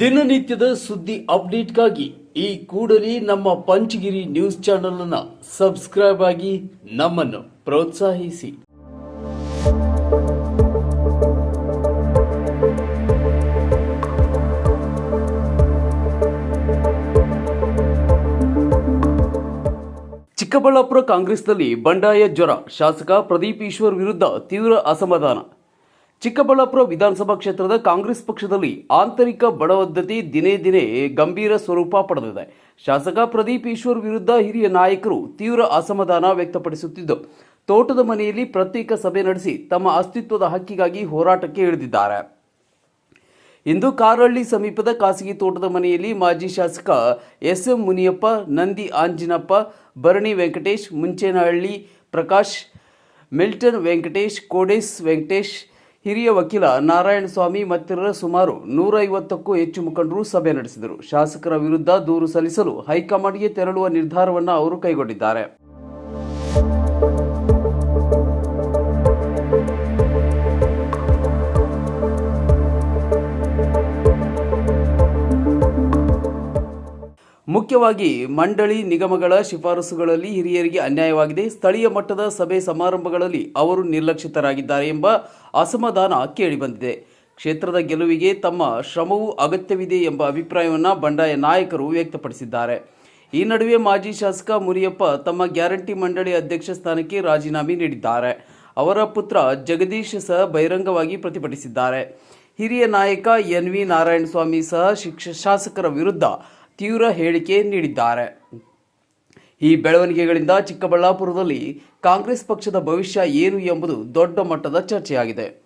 ದಿನನಿತ್ಯದ ಸುದ್ದಿ ಅಪ್ಡೇಟ್ಗಾಗಿ ಈ ಕೂಡಲೇ ನಮ್ಮ ಪಂಚಗಿರಿ ನ್ಯೂಸ್ ಚಾನೆಲ್ ಅನ್ನ ಸಬ್ಸ್ಕ್ರೈಬ್ ಆಗಿ ನಮ್ಮನ್ನು ಪ್ರೋತ್ಸಾಹಿಸಿ. ಚಿಕ್ಕಬಳ್ಳಾಪುರ ಕಾಂಗ್ರೆಸ್ನಲ್ಲಿ ಬಂಡಾಯ ಜ್ವರ. ಶಾಸಕ ಪ್ರದೀಪ್ ಈಶ್ವರ್ ವಿರುದ್ಧ ತೀವ್ರ ಅಸಮಾಧಾನ. ಚಿಕ್ಕಬಳ್ಳಾಪುರ ವಿಧಾನಸಭಾ ಕ್ಷೇತ್ರದ ಕಾಂಗ್ರೆಸ್ ಪಕ್ಷದಲ್ಲಿ ಆಂತರಿಕ ಬಡವದ್ದತೆ ದಿನೇ ದಿನೇ ಗಂಭೀರ ಸ್ವರೂಪ ಪಡೆದಿದೆ. ಶಾಸಕ ಪ್ರದೀಪ್ ಈಶ್ವರ್ ವಿರುದ್ಧ ಹಿರಿಯ ನಾಯಕರು ತೀವ್ರ ಅಸಮಾಧಾನ ವ್ಯಕ್ತಪಡಿಸುತ್ತಿದ್ದು, ತೋಟದ ಮನೆಯಲ್ಲಿ ಪ್ರತ್ಯೇಕ ಸಭೆ ನಡೆಸಿ ತಮ್ಮ ಅಸ್ತಿತ್ವದ ಹಕ್ಕಿಗಾಗಿ ಹೋರಾಟಕ್ಕೆ ಇಳಿದಿದ್ದಾರೆ. ಇಂದು ಕಾರಹಳ್ಳಿ ಸಮೀಪದ ಖಾಸಗಿ ತೋಟದ ಮನೆಯಲ್ಲಿ ಮಾಜಿ ಶಾಸಕ S M Muniyappa, Nandi Anjinappa, Bharani Venkatesh, Munchenahalli Prakash, Milton Venkatesh, Kodes Venkatesh ಹಿರಿಯ ವಕೀಲ ನಾರಾಯಣ ಸ್ವಾಮಿ ಮತ್ತಿತರ ಸುಮಾರು ನೂರೈವತ್ತಕ್ಕೂ ಹೆಚ್ಚು ಮುಖಂಡರು ಸಭೆ ನಡೆಸಿದರು. ಶಾಸಕರ ವಿರುದ್ಧ ದೂರು ಸಲ್ಲಿಸಲು ಹೈಕಮಾಂಡ್ಗೆ ತೆರಳುವ ನಿರ್ಧಾರವನ್ನು ಅವರು ಕೈಗೊಂಡಿದ್ದಾರೆ. ಮುಖ್ಯವಾಗಿ ಮಂಡಳಿ ನಿಗಮಗಳ ಶಿಫಾರಸುಗಳಲ್ಲಿ ಹಿರಿಯರಿಗೆ ಅನ್ಯಾಯವಾಗಿದೆ. ಸ್ಥಳೀಯ ಮಟ್ಟದ ಸಭೆ ಸಮಾರಂಭಗಳಲ್ಲಿ ಅವರು ನಿರ್ಲಕ್ಷಿತರಾಗಿದ್ದಾರೆ ಎಂಬ ಅಸಮಾಧಾನ ಕೇಳಿಬಂದಿದೆ. ಕ್ಷೇತ್ರದ ಗೆಲುವಿಗೆ ತಮ್ಮ ಶ್ರಮವೂ ಅಗತ್ಯವಿದೆ ಎಂಬ ಅಭಿಪ್ರಾಯವನ್ನು ಬಂಡಾಯ ನಾಯಕರು ವ್ಯಕ್ತಪಡಿಸಿದ್ದಾರೆ. ಈ ನಡುವೆ ಮಾಜಿ ಶಾಸಕ ಮುರಿಯಪ್ಪ ತಮ್ಮ ಗ್ಯಾರಂಟಿ ಮಂಡಳಿ ಅಧ್ಯಕ್ಷ ಸ್ಥಾನಕ್ಕೆ ರಾಜೀನಾಮೆ ನೀಡಿದ್ದಾರೆ. ಅವರ ಪುತ್ರ ಜಗದೀಶ್ ಸಹ ಬಹಿರಂಗವಾಗಿ ಪ್ರತಿಭಟಿಸಿದ್ದಾರೆ. ಹಿರಿಯ ನಾಯಕ ಎನ್ ವಿ ನಾರಾಯಣಸ್ವಾಮಿ ಸಹ ಶಿಕ್ಷ, ಶಾಸಕರ ವಿರುದ್ಧ ತೀವ್ರ ಹೇಳಿಕೆ ನೀಡಿದ್ದಾರೆ. ಈ ಬೆಳವಣಿಗೆಗಳಿಂದ ಚಿಕ್ಕಬಳ್ಳಾಪುರದಲ್ಲಿ ಕಾಂಗ್ರೆಸ್ ಪಕ್ಷದ ಭವಿಷ್ಯ ಏನು ಎಂಬುದು ದೊಡ್ಡ ಮಟ್ಟದ ಚರ್ಚೆಯಾಗಿದೆ.